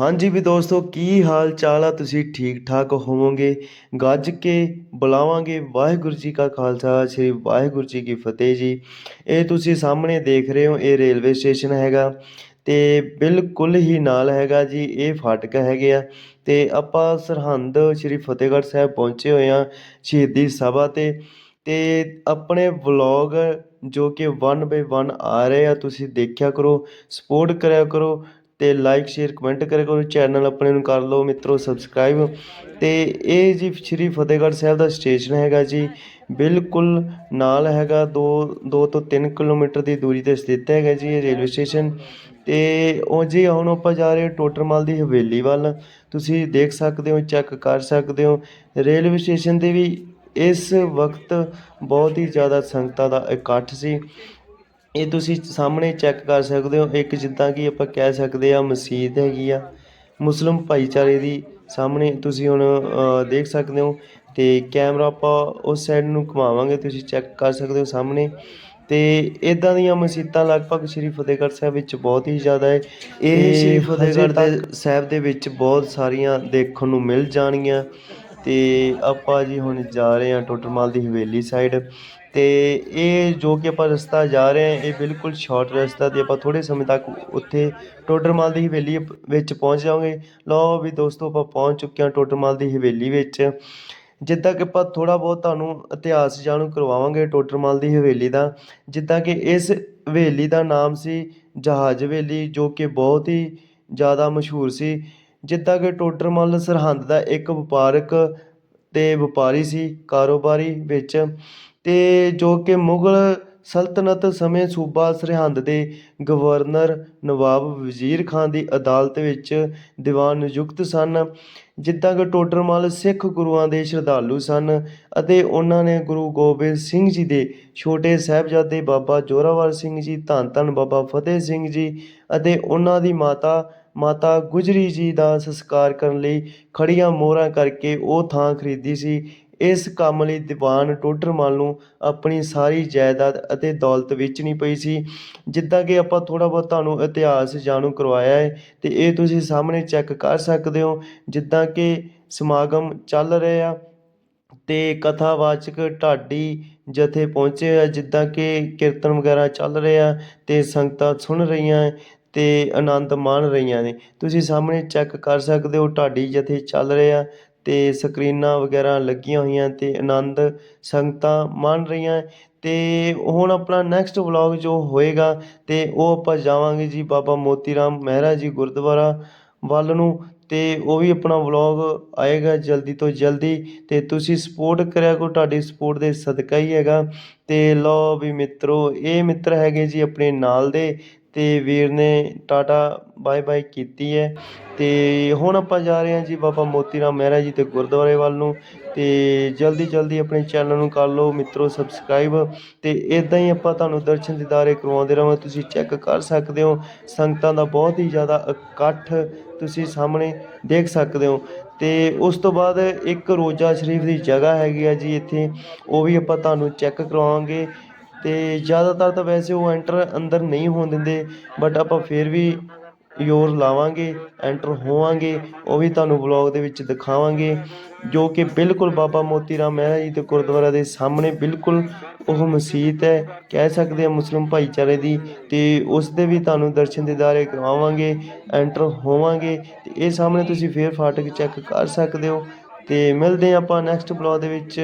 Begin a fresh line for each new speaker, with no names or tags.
ਹਾਂਜੀ ਵੀ ਦੋਸਤੋ, ਕੀ ਹਾਲ ਚਾਲ ਆ? ਤੁਸੀਂ ਠੀਕ ਠਾਕ ਹੋਵੋਗੇ? ਗੱਜ ਕੇ ਬੁਲਾਵਾਂਗੇ ਵਾਹਿਗੁਰੂ ਜੀ ਕਾ ਖਾਲਸਾ, ਸ੍ਰੀ ਵਾਹਿਗੁਰੂ ਜੀ ਕੀ ਫਤਿਹ ਜੀ। ਇਹ ਤੁਸੀਂ ਸਾਹਮਣੇ ਦੇਖ ਰਹੇ ਹੋ, ਇਹ ਰੇਲਵੇ ਸਟੇਸ਼ਨ ਹੈਗਾ ਤੇ ਬਿਲਕੁਲ ਹੀ ਨਾਲ ਹੈਗਾ ਜੀ, ਇਹ ਫਾਟਕ ਹੈਗੇ ਆ ਤੇ ਆਪਾਂ ਸਰਹੰਦ, ਸ੍ਰੀ ਫਤਿਹਗੜ੍ਹ ਸਾਹਿਬ ਪਹੁੰਚੇ ਹੋਏ ਆ ਸ਼ਹੀਦੀ ਸਭਾ ਤੇ। ਤੇ ਆਪਣੇ ਵਲੌਗ ਜੋ ਕਿ 1 ਬਾਈ 1 ਆ ਰਹੇ ਆ, ਤੁਸੀਂ ਦੇਖਿਆ ਕਰੋ ਸਪੋਰਟ ਕਰਿਆ ਕਰੋ ਅਤੇ ਲਾਈਕ ਸ਼ੇਅਰ ਕਮੈਂਟ ਕਰਿਆ ਕਰੋ ਚੈਨਲ ਆਪਣੇ ਨੂੰ ਕਰ ਲਓ ਮਿੱਤਰੋ ਸਬਸਕ੍ਰਾਈਬ ਅਤੇ ਇਹ ਜੀ ਸ਼੍ਰੀ ਫਤਿਹਗੜ੍ਹ ਸਾਹਿਬ ਦਾ ਸਟੇਸ਼ਨ ਹੈਗਾ ਜੀ, ਬਿਲਕੁਲ ਨਾਲ ਹੈਗਾ 2 2 ਤੋਂ 3 ਕਿਲੋਮੀਟਰ ਦੀ ਦੂਰੀ ਤੇ ਸਥਿਤ ਹੈਗਾ ਜੀ ਇਹ ਰੇਲਵੇ ਸਟੇਸ਼ਨ ਤੇ ਉਹ ਜੀ ਹੁਣ ਆਪਾਂ ਜਾ ਰਹੇ ਹਾਂ ਟੋਟਰਮਲ ਦੀ ਹਵੇਲੀ ਵੱਲ। ਤੁਸੀਂ ਦੇਖ ਸਕਦੇ ਹੋ ਚੈੱਕ ਕਰ ਸਕਦੇ ਹੋ। ਰੇਲਵੇ ਸਟੇਸ਼ਨ ਤੇ ਵੀ ਇਸ ਵਕਤ ਬਹੁਤ ਹੀ ਜ਼ਿਆਦਾ ਸੰਗਤਾਂ ਦਾ ਇਕੱਠ ਸੀ। ਇਹ ਤੁਸੀਂ ਸਾਹਮਣੇ ਚੈੱਕ ਕਰ ਸਕਦੇ ਹੋ। ਇੱਕ ਜਿੱਦਾਂ ਕਿ ਆਪਾਂ ਕਹਿ ਸਕਦੇ ਆ ਮਸਜਿਦ ਹੈਗੀ ਆ। ਮੁਸਲਿਮ ਭਾਈਚਾਰੇ ਦੀ ਸਾਹਮਣੇ ਤੁਸੀਂ ਹੁਣ ਦੇਖ ਸਕਦੇ ਹੋ ਤੇ ਕੈਮਰਾ ਆਪਾਂ ਉਸ ਸਾਈਡ ਨੂੰ ਘੁਮਾਵਾਂਗੇ ਤੁਸੀਂ ਚੈੱਕ ਕਰ ਸਕਦੇ ਹੋ ਸਾਹਮਣੇ। ਤੇ ਇਦਾਂ ਦੀਆਂ ਮਸਜਿਦਾਂ ਲਗਭਗ ਸ਼੍ਰੀ ਫਤਿਹਗੜ੍ਹ ਸਾਹਿਬ ਵਿੱਚ ਬਹੁਤ ਹੀ ਜ਼ਿਆਦਾ ਹੈ। ਇਹ ਸ਼੍ਰੀ ਫਤਿਹਗੜ੍ਹ ਦੇ ਸਾਹਿਬ ਦੇ ਵਿੱਚ ਬਹੁਤ ਸਾਰੀਆਂ ਦੇਖਣ ਨੂੰ ਮਿਲ ਜਾਣਗੀਆਂ। ਤੇ ਆਪਾਂ ਜੀ ਹੁਣ ਜਾ ਰਹੇ ਹਾਂ ਟੋਟਰਮਲ ਦੀ ਹਵੇਲੀ ਸਾਈਡ ਤੇ ਇਹ ਜੋ ਕਿ ਆਪਾਂ ਰਸਤਾ ਜਾ ਰਹੇ ਹਾਂ, ਇਹ ਬਿਲਕੁਲ ਸ਼ਾਰਟ ਰਸਤਾ ਤੇ ਆਪਾਂ ਥੋੜੇ ਸਮੇਂ ਤੱਕ ਉੱਥੇ ਟੋਟਰਮਲ ਦੀ ਹਵੇਲੀ ਵਿੱਚ ਪਹੁੰਚ ਜਾਵਾਂਗੇ। ਲਓ ਵੀ ਦੋਸਤੋ, ਆਪਾਂ ਪਹੁੰਚ ਚੁੱਕੇ ਹਾਂ ਟੋਟਰਮਲ ਦੀ ਹਵੇਲੀ ਵਿੱਚ। ਜਿੱਦਾਂ ਕਿ ਆਪਾਂ ਥੋੜਾ ਬਹੁਤ ਤੁਹਾਨੂੰ ਇਤਿਹਾਸ ਜਾਣੂ ਕਰਵਾਵਾਂਗੇ ਟੋਟਰਮਲ ਦੀ ਹਵੇਲੀ ਦਾ। ਜਿੱਦਾਂ ਕਿ ਇਸ ਹਵੇਲੀ ਦਾ ਨਾਮ ਸੀ ਜਹਾਜ਼ ਹਵੇਲੀ, ਜੋ ਕਿ ਬਹੁਤ ਹੀ ਜ਼ਿਆਦਾ ਮਸ਼ਹੂਰ ਸੀ। ਜਿੱਦਾਂ ਕਿ ਟੋਡਰਮਲ ਸਰਹੰਦ ਦਾ ਇੱਕ ਵਪਾਰਕ ਤੇ ਵਪਾਰੀ ਸੀ ਕਾਰੋਬਾਰੀ ਵਿੱਚ। ਅਤੇ ਜੋ ਕਿ ਮੁਗਲ ਸਲਤਨਤ ਸਮੇਂ ਸੂਬਾ ਸਰਹੰਦ ਦੇ ਗਵਰਨਰ ਨਵਾਬ ਵਜ਼ੀਰ ਖਾਂ ਦੀ ਅਦਾਲਤ ਵਿੱਚ ਦੀਵਾਨ ਨਿਯੁਕਤ ਸਨ, ਜਿੱਦਾਂ ਕਿ ਟੋਡਰਮਲ ਸਿੱਖ ਗੁਰੂਆਂ ਦੇ ਸ਼ਰਧਾਲੂ ਸਨ ਅਤੇ ਉਹਨਾਂ ਨੇ ਗੁਰੂ ਗੋਬਿੰਦ ਸਿੰਘ ਜੀ ਦੇ ਛੋਟੇ ਸਾਹਿਬਜ਼ਾਦੇ ਬਾਬਾ ਜੋਰਾਵਰ ਸਿੰਘ ਜੀ, ਧੰਨ ਧੰਨ ਬਾਬਾ ਫਤਿਹ ਸਿੰਘ ਜੀ ਅਤੇ ਉਹਨਾਂ ਦੀ ਮਾਤਾ ਮਾਤਾ ਗੁਜਰੀ ਜੀ ਦਾ ਸੰਸਕਾਰ ਕਰਨ ਲਈ ਖੜੀਆਂ ਮੋਹਰਾਂ ਕਰਕੇ ਉਹ ਥਾਂ ਖਰੀਦੀ ਸੀ। ਇਸ ਕੰਮ ਲਈ ਦੀਵਾਨ ਟੋਡਰਮਲ ਨੂੰ ਆਪਣੀ ਸਾਰੀ ਜਾਇਦਾਦ ਅਤੇ ਦੌਲਤ ਵੇਚਣੀ ਪਈ ਸੀ। ਜਿੱਦਾਂ ਕਿ ਆਪਾਂ ਥੋੜ੍ਹਾ ਬਹੁਤ ਤੁਹਾਨੂੰ ਇਤਿਹਾਸ ਜਾਣੂ ਕਰਵਾਇਆ ਹੈ ਅਤੇ ਇਹ ਤੁਸੀਂ ਸਾਹਮਣੇ ਚੈੱਕ ਕਰ ਸਕਦੇ ਹੋ, ਜਿੱਦਾਂ ਕਿ ਸਮਾਗਮ ਚੱਲ ਰਹੇ ਆ ਤੇ ਕਥਾਵਾਚਕ ਢਾਡੀ ਜਥੇ ਪਹੁੰਚੇ ਆ, ਜਿੱਦਾਂ ਕਿ ਕੀਰਤਨ ਵਗੈਰਾ ਚੱਲ ਰਹੇ ਆ ਤੇ ਸੰਗਤਾਂ ਸੁਣ ਰਹੀਆਂ ਅਤੇ ਆਨੰਦ ਮਾਣ ਰਹੀਆਂ ਨੇ। ਤੁਸੀਂ ਸਾਹਮਣੇ ਚੈੱਕ ਕਰ ਸਕਦੇ ਹੋ, ਢਾਡੀ ਜਥੇ ਚੱਲ ਰਹੇ ਆ ਅਤੇ ਸਕਰੀਨਾਂ ਵਗੈਰਾ ਲੱਗੀਆਂ ਹੋਈਆਂ ਅਤੇ ਆਨੰਦ ਸੰਗਤਾਂ ਮਾਣ ਰਹੀਆਂ। ਅਤੇ ਹੁਣ ਆਪਣਾ ਨੈਕਸਟ ਵਲੋਗ ਜੋ ਹੋਏਗਾ ਅਤੇ ਉਹ ਆਪਾਂ ਜਾਵਾਂਗੇ ਜੀ ਬਾਬਾ ਮੋਤੀ ਰਾਮ ਮਹਿਰਾ ਜੀ ਗੁਰਦੁਆਰਾ ਵੱਲ ਨੂੰ। ਅਤੇ ਉਹ ਵੀ ਆਪਣਾ ਵਲੋਗ ਆਏਗਾ ਜਲਦੀ ਤੋਂ ਜਲਦੀ। ਅਤੇ ਤੁਸੀਂ ਸਪੋਰਟ ਕਰਿਆ ਕਰੋ, ਤੁਹਾਡੀ ਸਪੋਰਟ ਦੇ ਸਦਕਾ ਹੀ ਹੈਗਾ। ਅਤੇ ਲਓ ਵੀ ਮਿੱਤਰੋ, ਇਹ ਮਿੱਤਰ ਹੈਗੇ ਜੀ ਆਪਣੇ ਨਾਲ ਦੇ। ਅਤੇ ਵੀਰ ਨੇ ਟਾਟਾ ਬਾਏ ਬਾਏ ਕੀਤੀ ਹੈ। ਅਤੇ ਹੁਣ ਆਪਾਂ ਜਾ ਰਹੇ ਹਾਂ ਜੀ ਬਾਬਾ ਮੋਤੀ ਰਾਮ ਮਹਿਰਾ ਜੀ ਦੇ ਗੁਰਦੁਆਰੇ ਵੱਲ ਨੂੰ। ਅਤੇ ਜਲਦੀ ਜਲਦੀ ਆਪਣੇ ਚੈਨਲ ਨੂੰ ਕਰ ਲਓ ਮਿੱਤਰੋ ਸਬਸਕ੍ਰਾਈਬ। ਅਤੇ ਇਦਾਂ ਹੀ ਆਪਾਂ ਤੁਹਾਨੂੰ ਦਰਸ਼ਨ ਦਿਦਾਰੇ ਕਰਵਾਉਂਦੇ ਰਹਾਂਗੇ। ਤੁਸੀਂ ਚੈੱਕ ਕਰ ਸਕਦੇ ਹੋ, ਸੰਗਤਾਂ ਦਾ ਬਹੁਤ ਹੀ ਜ਼ਿਆਦਾ ਇਕੱਠ ਤੁਸੀਂ ਸਾਹਮਣੇ ਦੇਖ ਸਕਦੇ ਹੋ। ਤੇ ਉਸ ਤੋਂ ਬਾਅਦ ਇੱਕ ਰੋਜ਼ਾ ਸ਼ਰੀਫ ਦੀ ਜਗ੍ਹਾ ਹੈਗੀ ਆ ਜੀ ਇੱਥੇ। ਉਹ ਵੀ ਆਪਾਂ ਤੁਹਾਨੂੰ ਚੈੱਕ ਕਰਵਾਵਾਂਗੇ। ਅਤੇ ਜ਼ਿਆਦਾਤਰ ਤਾਂ ਵੈਸੇ ਉਹ ਐਂਟਰ ਅੰਦਰ ਨਹੀਂ ਹੋਣ ਦਿੰਦੇ ਬਟ ਆਪਾਂ ਫਿਰ ਵੀ ਜ਼ੋਰ ਲਾਵਾਂਗੇ, ਐਂਟਰ ਹੋਵਾਂਗੇ, ਉਹ ਵੀ ਤੁਹਾਨੂੰ ਵਲੌਗ ਦੇ ਵਿੱਚ ਦਿਖਾਵਾਂਗੇ, ਜੋ ਕਿ ਬਿਲਕੁਲ ਬਾਬਾ ਮੋਤੀ ਰਾਮ ਮਹਿਰਾ ਜੀ ਦੇ ਗੁਰਦੁਆਰਾ ਦੇ ਸਾਹਮਣੇ ਬਿਲਕੁਲ ਉਹ ਮਸਜਿਦ ਹੈ, ਕਹਿ ਸਕਦੇ ਆ ਮੁਸਲਿਮ ਭਾਈਚਾਰੇ ਦੀ, ਤੇ ਉਸ ਦੇ ਵੀ ਤੁਹਾਨੂੰ ਦਰਸ਼ਨ ਦਿਦਾਰੇ ਕਰਵਾਵਾਂਗੇ ਐਂਟਰ ਹੋਵਾਂਗੇ, ਤੇ ਇਹ ਸਾਹਮਣੇ ਤੁਸੀਂ ਫੇਰ ਫਾਟਕ ਚੈੱਕ ਕਰ ਸਕਦੇ ਹੋ, ਤੇ ਮਿਲਦੇ ਹਾਂ ਆਪਾਂ ਨੈਕਸਟ ਬਲੌਗ ਦੇ ਵਿੱਚ